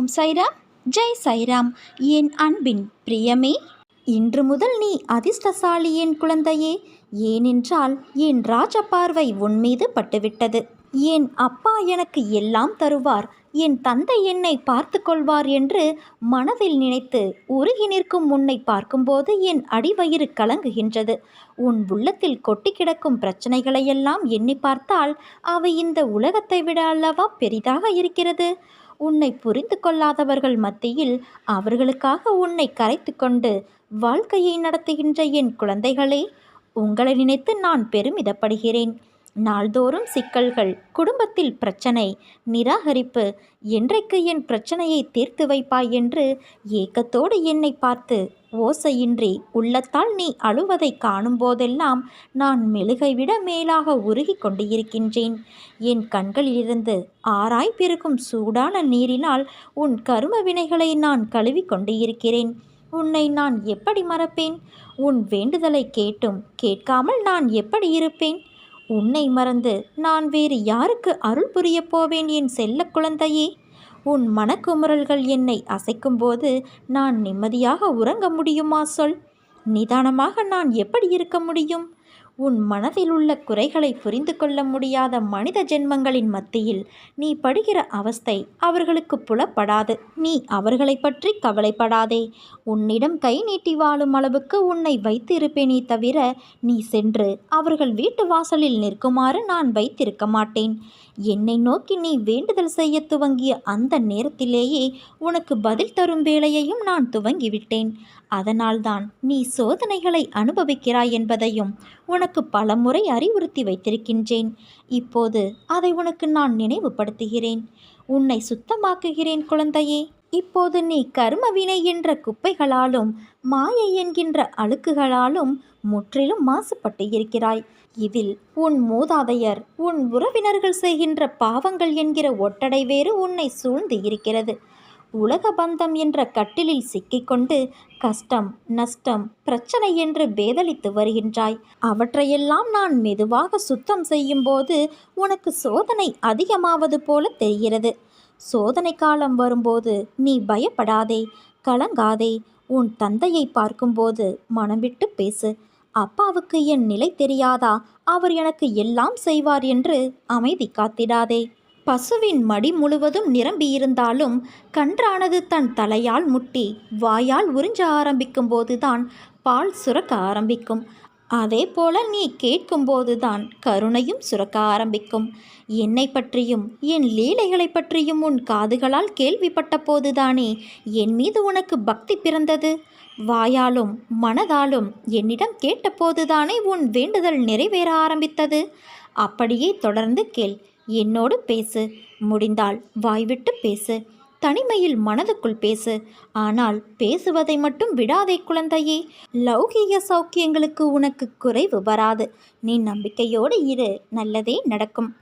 ஓம் சைராம் ஜெய் சைராம். என் அன்பின் பிரியமே இன்று முதல் நீ அதிர்ஷ்டசாலி என் குழந்தையே. ஏனென்றால் என் ராஜ பார்வை உன் மீது பட்டுவிட்டது. என் அப்பா எனக்கு எல்லாம் தருவார். என் தந்தை என்னை பார்த்து கொள்வார் என்று மனதில் நினைத்து உருகி நிற்கும் உன்னை பார்க்கும்போது என் அடிவயிறு கலங்குகின்றது. உன் உள்ளத்தில் கொட்டி கிடக்கும் பிரச்சனைகளையெல்லாம் எண்ணி பார்த்தால் அவை இந்த உலகத்தை விட அல்லவா பெரிதாக இருக்கிறது? உன்னை புரிந்து கொள்ளாதவர்கள் மத்தியில் அவர்களுக்காக உன்னை கரைத்து கொண்டு வாழ்க்கையை நடத்துகின்ற என் குழந்தைகளே உங்களை நினைத்து நான் பெருமிதப்படுகிறேன். நாள்தோறும் சிக்கல்கள் குடும்பத்தில் பிரச்சனை நிராகரிப்பு என்றைக்கு என் பிரச்சனையை தீர்த்து வைப்பாய்? என்று ஏக்கத்தோடு என்னை பார்த்து ஓசையின்றி உள்ளத்தால் நீ அழுவதை காணும் போதெல்லாம் நான் மெழுகை விட மேலாக உருகி கொண்டு இருக்கின்றேன் என் கண்களிலிருந்து ஆராய் சூடான நீரினால் உன் கரும வினைகளை நான் கழுவி கொண்டிருக்கிறேன். உன்னை நான் எப்படி மறப்பேன்? உன் வேண்டுதலை கேட்டும் கேட்காமல் நான் எப்படி இருப்பேன்? உன்னை மறந்து நான் வேறு யாருக்கு அருள் புரியப் போவேன் என் செல்ல குழந்தையே? உன் மனக்குமுறல்கள் என்னை அசைக்கும்போது நான் நிம்மதியாக உறங்க முடியுமா சொல்? நிதானமாக நான் எப்படி இருக்க முடியும்? உன் மனதில் உள்ள குறைகளை புரிந்து கொள்ள முடியாத மனித ஜென்மங்களின் மத்தியில் நீ படுகிற அவஸ்தை அவர்களுக்கு புலப்படாது. நீ அவர்களை பற்றி கவலைப்படாதே. உன்னிடம் கை நீட்டி வாழும் அளவுக்கு உன்னை வைத்திருப்பேனே தவிர நீ சென்று அவர்கள் வீட்டு வாசலில் நிற்குமாறு நான் வைத்திருக்க மாட்டேன். என்னை நோக்கி நீ வேண்டுதல் செய்ய துவங்கிய அந்த நேரத்திலேயே உனக்கு பதில் தரும் வேலையையும் நான் துவங்கிவிட்டேன். அதனால்தான் நீ சோதனைகளை அனுபவிக்கிறாய் என்பதையும் உனக்கு உனக்கு பலமுறை அறிவுறுத்தி வைத்திருக்கின்றேன். இப்போது அதை உனக்கு நான் நினைவுபடுத்துகிறேன். உன்னை சுத்தமாக்குகிறேன் குழந்தையே. இப்போது நீ கருமவினை என்ற குப்பைகளாலும் மாயை என்கின்ற அழுக்குகளாலும் முற்றிலும் மாசுபட்டு இருக்கிறாய். இதில் உன் மூதாதையர் உன் உறவினர்கள் செய்கின்ற பாவங்கள் என்கிற ஒட்டடை வேறு உன்னை சூழ்ந்து இருக்கிறது. உலக பந்தம் என்ற கட்டிலில் சிக்கிக்கொண்டு கஷ்டம் நஷ்டம் பிரச்சனை என்று பேதலித்து வருகின்றாய். அவற்றையெல்லாம் நான் மெதுவாக சுத்தம் செய்யும்போது உனக்கு சோதனை அதிகமாவது போல தெரிகிறது. சோதனை காலம் வரும்போது நீ பயப்படாதே கலங்காதே. உன் தந்தையை பார்க்கும்போது மனம் விட்டு பேசு. அப்பாவுக்கு என் நிலை தெரியாதா? அவர் எனக்கு எல்லாம் செய்வார் என்று அமைதி காத்திடாதே. பசுவின் மடி முழுவதும் நிரம்பியிருந்தாலும் கன்றானது தன் தலையால் முட்டி வாயால் உறிஞ்ச ஆரம்பிக்கும் போதுதான் பால் சுரக்க ஆரம்பிக்கும். அதே போல நீ கேட்கும்போதுதான் கருணையும் சுரக்க ஆரம்பிக்கும். என்னை பற்றியும் என் லீலைகளை பற்றியும் உன் காதுகளால் கேள்விப்பட்ட போதுதானே என் மீது உனக்கு பக்தி பிறந்தது? வாயாலும் மனதாலும் என்னிடம் கேட்டபோதுதானே உன் வேண்டுதல் நிறைவேற ஆரம்பித்தது? அப்படியே தொடர்ந்து கேள். என்னோடு பேசு. முடிந்தால் வாய்விட்டு பேசு. தனிமையில் மனதுக்குள் பேசு. ஆனால் பேசுவதை மட்டும் விடாதே குழந்தையே. லௌகீக சௌக்கியங்களுக்கு உனக்கு குறைவு வராது. நீ நம்பிக்கையோடு இரு. நல்லதே நடக்கும்.